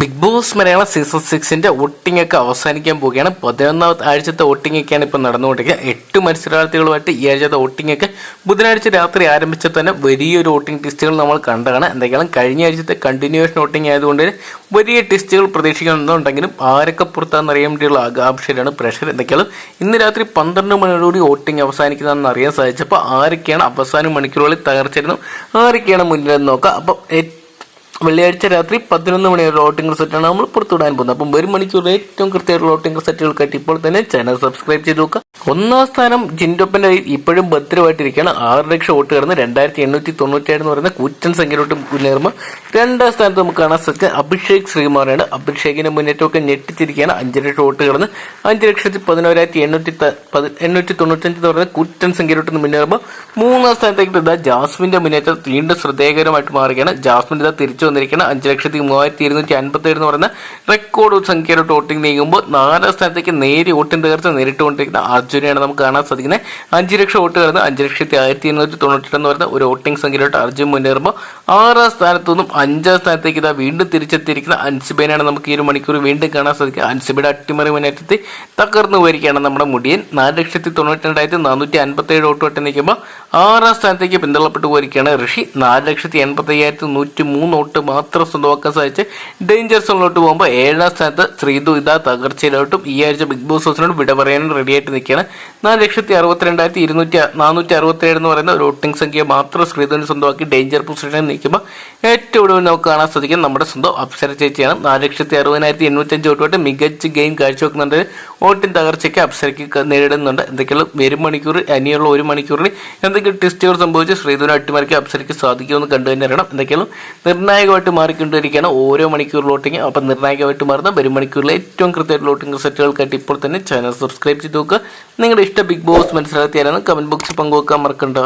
Big boss Malayalam season സിക്സിന്റെ voting ഒക്കെ അവസാനിക്കാൻ പോവുകയാണ്. പതിനൊന്നാമത്തെ ആഴ്ചത്തെ വോട്ടിംഗ് ഒക്കെയാണ് ഇപ്പോൾ നടന്നുകൊണ്ടിരിക്കുക. എട്ട് മത്സരാർത്ഥികളുമായിട്ട് ഈ ആഴ്ചത്തെ വോട്ടിംഗ് ഒക്കെ ബുധനാഴ്ച രാത്രി ആരംഭിച്ച തന്നെ വലിയൊരു വോട്ടിംഗ് ടെസ്റ്റുകൾ നമ്മൾ കണ്ടതാണ്. എന്തെങ്കിലും കഴിഞ്ഞ ആഴ്ചത്തെ കണ്ടിന്യൂവേഷൻ വോട്ടിംഗ് ആയതുകൊണ്ട് വലിയ ടെസ്റ്റുകൾ പ്രതീക്ഷിക്കുന്നുണ്ടെങ്കിലും ആരൊക്കെ പുറത്താണെന്ന് അറിയാൻ വേണ്ടിയുള്ള ആകാംക്ഷയിലാണ് പ്രഷർ എന്തൊക്കെയാണ് ഇന്ന് രാത്രി പന്ത്രണ്ട് മണിയോടുകൂടി വോട്ടിംഗ് അവസാനിക്കുന്നതെന്ന് അറിയാൻ സാധിച്ചപ്പോൾ ആരൊക്കെയാണ് അവസാന മണിക്കൂറുകളിൽ തകർച്ചിരുന്നു ആരൊക്കെയാണ് മുന്നിലെന്ന് നോക്കാം. അപ്പം വെള്ളിയാഴ്ച രാത്രി പതിനൊന്ന് മണി വരെ വോട്ടിംഗ് സെറ്റാണ് നമ്മൾ പുറത്തുവിടാൻ പോകുന്നത്. അപ്പം ഒരു മണിക്കൂർ ഏറ്റവും കൃത്യമായിട്ടുള്ള ലോട്ടിംഗ് സെറ്റുകൾക്കായിട്ട് ഇപ്പോൾ തന്നെ ചാനൽ സബ്സ്ക്രൈബ് ചെയ്ത് നോക്കുക. ഒന്നാം സ്ഥാനം ജിൻഡോപ്പന്റെ കയ്യിൽ ഇപ്പോഴും ഭദ്രമായിട്ടിരിക്കുകയാണ്. ആറ് ലക്ഷം വോട്ട് കടന്ന് രണ്ടായിരത്തി എണ്ണൂറ്റി തൊണ്ണൂറ്റേഴ് എന്ന് പറയുന്ന കൂറ്റൻ സംഖ്യയിലോട്ട് മുന്നേറുമ്പോൾ രണ്ടാം സ്ഥാനത്ത് നമുക്ക് കാണാൻ സാധിക്കുക അഭിഷേക് ശ്രീകുമാറാണ്. അഭിഷേകിന്റെ മുന്നേറ്റമൊക്കെ ഞെട്ടിച്ചിരിക്കുകയാണ്. അഞ്ച് ലക്ഷം വോട്ട് കടന്ന് അഞ്ച് ലക്ഷത്തി പതിനോരായിരത്തി എണ്ണൂറ്റി എണ്ണൂറ്റി തൊണ്ണൂറ്റഞ്ച് എന്ന് പറയുന്ന കൂറ്റൻ സംഖ്യയിലോട്ട് മുന്നേറുമ്പോൾ മൂന്നാം സ്ഥാനത്തേക്ക് ഇതാ ജാസ്മിന്റെ മുന്നേറ്റം വീണ്ടും ശ്രദ്ധേയകരമായിട്ട് മാറുകയാണ്. ജാസ്മിൻ ഇതാ തിരിച്ചു വന്നിരിക്കുകയാണ്. അഞ്ച് ലക്ഷത്തി മൂവായിരത്തി ഇരുന്നൂറ്റി അൻപത്തി ഏഴ് എന്ന് പറയുന്ന റെക്കോർഡ് സംഖ്യയിലോട്ട് വോട്ടിംഗ് നീങ്ങുമ്പോൾ നാലാം സ്ഥാനത്തേക്ക് നേരി വോട്ടിംഗ് തകർച്ച നേരിട്ടുകൊണ്ടിരിക്കുന്ന അർജുനെയാണ് നമുക്ക് കാണാൻ സാധിക്കുന്നത്. അഞ്ച് ലക്ഷം വോട്ട് കയറുന്ന അഞ്ച് ലക്ഷത്തി ആയിരത്തി എണ്ണൂറ്റി തൊണ്ണൂറ്റി എന്ന് പറയുന്ന ഒരു വോട്ടിംഗ് സംഖ്യയിലോട്ട് അർജുൻ മുന്നേറുമ്പോൾ ആറാം സ്ഥാനത്തു നിന്നും അഞ്ചാം സ്ഥാനത്തേക്ക് ഇതാ വീണ്ടും തിരിച്ചെത്തിയിരിക്കുന്ന അൻസിബേനാണ് നമുക്ക് ഈ ഒരു മണിക്കൂർ വീണ്ടും കാണാൻ സാധിക്കുക. അൻസിബയുടെ അട്ടിമറി മുന്നേറ്റത്തിൽ തകർന്നു പോയിരിക്കുകയാണ് നമ്മുടെ മുടിയൻ. നാല് ലക്ഷത്തി തൊണ്ണൂറ്റി രണ്ടായിരത്തി നാനൂറ്റി അൻപത്തി ഏഴ് വോട്ട് വട്ടം നിൽക്കുമ്പോൾ ആറാം സ്ഥാനത്തേക്ക് പിന്തള്ളപ്പെട്ടു പോയിരിക്കുകയാണ് ഋഷി. നാല് ലക്ഷത്തി എൺപത്തി അയ്യായിരത്തി നൂറ്റി മൂന്ന് വോട്ട് മാത്രം സ്വന്തമാക്കാൻ സാധിച്ച് ഡേഞ്ചർ സോണിലോട്ട് പോകുമ്പോൾ ഏഴാം സ്ഥാനത്ത് ശ്രീതു ഇതാ തകർച്ചയിലോട്ടും ഈ ആഴ്ച ബിഗ് ബോസ് ഹൗസിനോട് വിട പറയാനും റെഡിയായിട്ട് നിൽക്കുകയാണ്. നാല് ലക്ഷത്തി അറുപത്തിരണ്ടായിരത്തി ഇരുന്നൂറ്റി നാനൂറ്റി അറുപത്തിയേഴ് എന്ന് പറയുന്ന ഒരു വോട്ടിംഗ് സംഖ്യ മാത്രം ശ്രീധരൻ സ്വന്തമാക്കി ഡേഞ്ചർ പൊസിഷനിൽ നിൽക്കുമ്പോൾ ഏറ്റവും ഒടുവിൽ നമുക്ക് കാണാൻ സാധിക്കും നമ്മുടെ സ്വന്തം അപ്സര ചേച്ചിയാണ്. നാല് ലക്ഷത്തി അറുപതിനായിരത്തി എണ്ണൂറ്റഞ്ച് വോട്ട് മികച്ച ഗെയിം കാഴ്ചവെക്കുന്നുണ്ട്. വോട്ടിംഗ് തകർച്ചയ്ക്ക് അപ്സരയ്ക്ക് നേരിടുന്നുണ്ട്. എന്തൊക്കെയുള്ള വരും മണിക്കൂർ ഇനിയുള്ള ഒരു മണിക്കൂറിൽ എന്തൊക്കെ ടെസ്റ്റുകൾ സംഭവിച്ച് ശ്രീധരൻ അട്ടിമറിക്കാൻ അപ്സരയ്ക്ക് സാധിക്കുമെന്ന് കണ്ടു തന്നെ അറിയണം. എന്തൊക്കെയാണ് നിർണായകമായിട്ട് മാറിക്കൊണ്ടിരിക്കുകയാണ് ഓരോ മണിക്കൂർ വോട്ടിംഗ്. അപ്പം നിർണായകമായിട്ട് മാറുന്ന വരും മണിക്കൂറിലെ ഏറ്റവും കൃത്യമായിട്ട് വോട്ടിംഗ് റിസൾട്ടുകൾക്കായിട്ട് ഇപ്പോൾ തന്നെ ചാനൽ സബ്സ്ക്രൈബ് ചെയ്ത് നോക്കുക. നിങ്ങളുടെ ഇഷ്ട ബിഗ് ബോസ് മനസ്സിലാക്കിയാലാണ് കമന്റ് ബോക്സിൽ പങ്കുവെക്കാൻ മറക്കണ്ട.